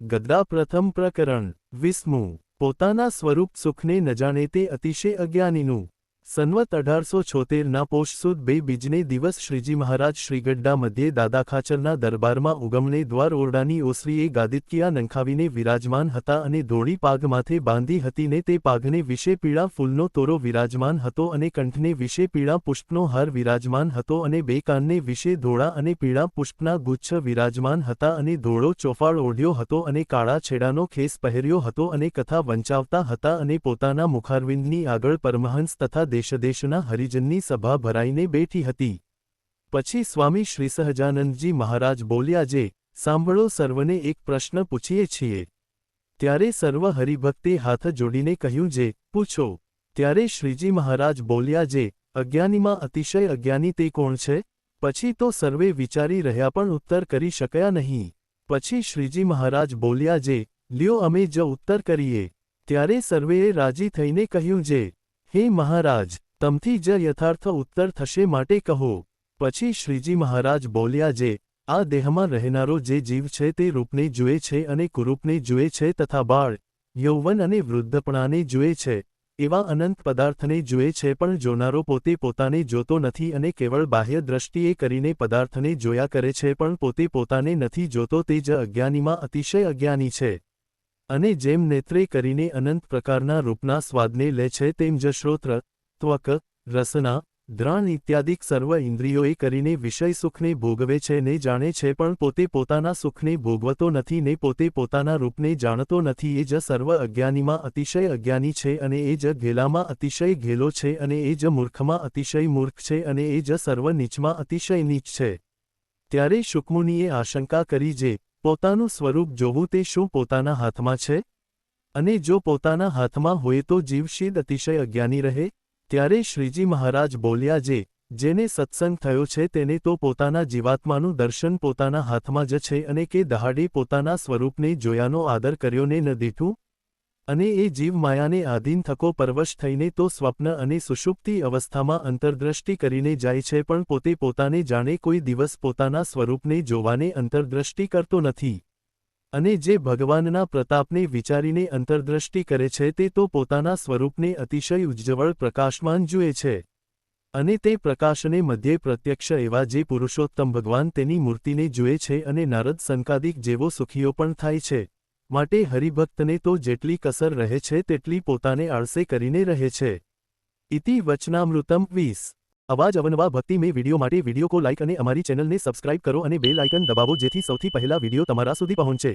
ગદ્દા પ્રથમ પ્રકરણ વિસ્મુ પોતાના સ્વરૂપ સુખને ન જાણે તે અતિશય અજ્ઞાનીનું સન્વત અઢારસો છોતેરના પોષસુદ બે બીજને દિવસ શ્રીજી મહારાજ શ્રીગઢડા મધ્યે દાદા ખાચરના દરબારમાં ઉગમને દ્વાર ઓરડાની ઓસરીએ ગાદિતકિયા નંખાવીને વિરાજમાન હતા અને ધોળી પાગ માથે બાંધી હતી ને તે પાઘને વિશે પીળા ફૂલનો તોરો વિરાજમાન હતો અને કંઠને વિશે પીળા પુષ્પનો હાર વિરાજમાન હતો અને બે કાનને વિશે ધોળા અને પીળા પુષ્પના ગુચ્છ વિરાજમાન હતા અને ધોળો ચોફાળ ઓઢ્યો હતો અને કાળા છેડાનો ખેસ પહેર્યો હતો અને કથા વંચાવતા હતા અને પોતાના મુખારવિંદની આગળ પરમહંસ તથા દેશદેશના હરિજનની સભા ભરાઈને બેઠી હતી. પછી સ્વામી શ્રી સહજાનંદજી મહારાજ બોલ્યા, જે, સાંભળો સર્વને એક પ્રશ્ન પૂછીએ છીએ. ત્યારે સર્વ હરિભક્તે હાથ જોડીને કહ્યું, જે, પૂછો. ત્યારે શ્રીજી મહારાજ બોલ્યા, જે, અજ્ઞાનીમાં અતિશય અજ્ઞાની તે કોણ છે? પછી તો સર્વે વિચારી રહ્યા પણ ઉત્તર કરી શક્યા નહીં. પછી શ્રીજી મહારાજ બોલ્યા, જે, લ્યો અમે જ ઉત્તર કરીએ. ત્યારે સર્વેએ રાજી થઈને કહ્યું, જે હે મહારાજ, તમથી જ યથાર્થ ઉત્તર થશે માટે કહો. પછી શ્રીજી મહારાજ બોલ્યા જે, આ દેહમાં રહેનારો જે જીવ છે તે રૂપને જુએ છે અને કુરૂપને જુએ છે તથા બાળ, યૌવન અને વૃદ્ધપણાને જુએ છે. એવા અનંત પદાર્થને જુએ છે પણ જોનારો પોતે પોતાને જોતો નથી અને કેવળ બાહ્ય દ્રષ્ટિએ કરીને પદાર્થને જોયા કરે છે પણ પોતે પોતાને નથી જોતો તે જ અજ્ઞાનીમાં અતિશય અજ્ઞાની છે. અને જેમ નેત્રે કરીને અનંત પ્રકારના રૂપના સ્વાદને લે છે તેમ જ શ્રોત્ર, ત્વક, રસના, દ્રાણ ઇત્યાદિક સર્વ ઇન્દ્રિયોએ કરીને વિષય સુખને ભોગવે છે ને જાણે છે પણ પોતે પોતાના સુખને ભોગવતો નથી ને પોતે પોતાના રૂપને જાણતો નથી એ જ સર્વ અજ્ઞાનીમાં અતિશય અજ્ઞાની છે અને એ જ ઘેલામાં અતિશય ઘેલો છે અને એ જ મૂર્ખમાં અતિશય મૂર્ખ છે અને એ જ સર્વ નીચમાં અતિશય નીચ છે. ત્યારે શુકમુનિએ આશંકા કરી જે પોતાનું સ્વરૂપ જોવું તે શું પોતાના હાથમાં છે? અને જો પોતાના હાથમાં હોય તો જીવશીદ અતિશય અજ્ઞાની રહે? ત્યારે શ્રીજી મહારાજ બોલ્યા, જે, જેને સત્સંગ થયો છે તેને તો પોતાના જીવાત્માનું દર્શન પોતાના હાથમાં જ છે અને કે દહાડે પોતાના સ્વરૂપને જોયાનો આદર કર્યો ને ન દીઠું? અને એ જીવમાયાને આધીન થકો પરવશ થઈને તો સ્વપ્ન અને સુષુપ્તિ અવસ્થામાં અંતર્દ્રષ્ટિ કરીને જાય છે પણ પોતે પોતાને જાણે કોઈ દિવસ પોતાના સ્વરૂપને જોવાને અંતર્દ્રષ્ટિ કરતો નથી. અને જે ભગવાનના પ્રતાપને વિચારીને અંતર્દ્રષ્ટિ કરે છે તે તો પોતાના સ્વરૂપને અતિશય ઉજ્જવળ પ્રકાશમાન જુએ છે. અને તે પ્રકાશને મધ્યે પ્રત્યક્ષ એવા જે પુરુષોત્તમ ભગવાન તેની મૂર્તિને જુએ છે અને નારદ સંકાદિક જેવો સુખીઓ પણ થાય છે. માટે હરિભક્તને તો જેટલી કસર રહે છે તેટલી પોતાને આળસે કરીને રહે છે. ઇતિ વચનામૃતમ વીસ. અવાજ અવનવા ભક્તિ મેં વીડિયો માટે વીડિયો કો લાઇક અને અમારી ચેનલને સબસ્ક્રાઇબ કરો અને બેલ આઇકન દબાવો જેથી સૌથી પહેલા વીડિયો તમારા સુધી પહોંચે.